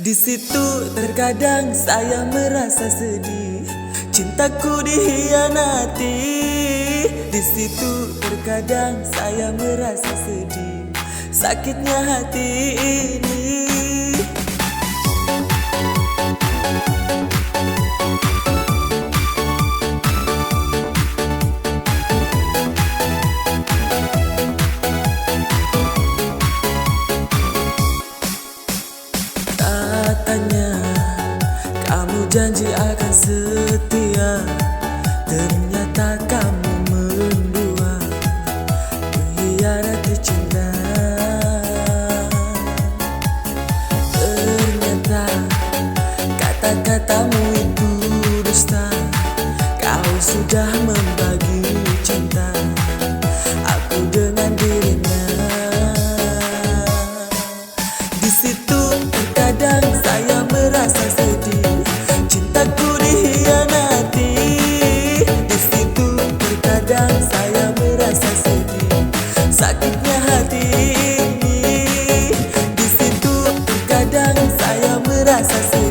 Di situ terkadang saya merasa sedih. Cintaku dihianati. Di situ terkadang saya merasa sedih. Sakitnya hati ini setia. Terima kadang saya merasa sedih. Sakitnya hati ini. Di situ kadang saya merasa sedih.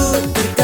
you.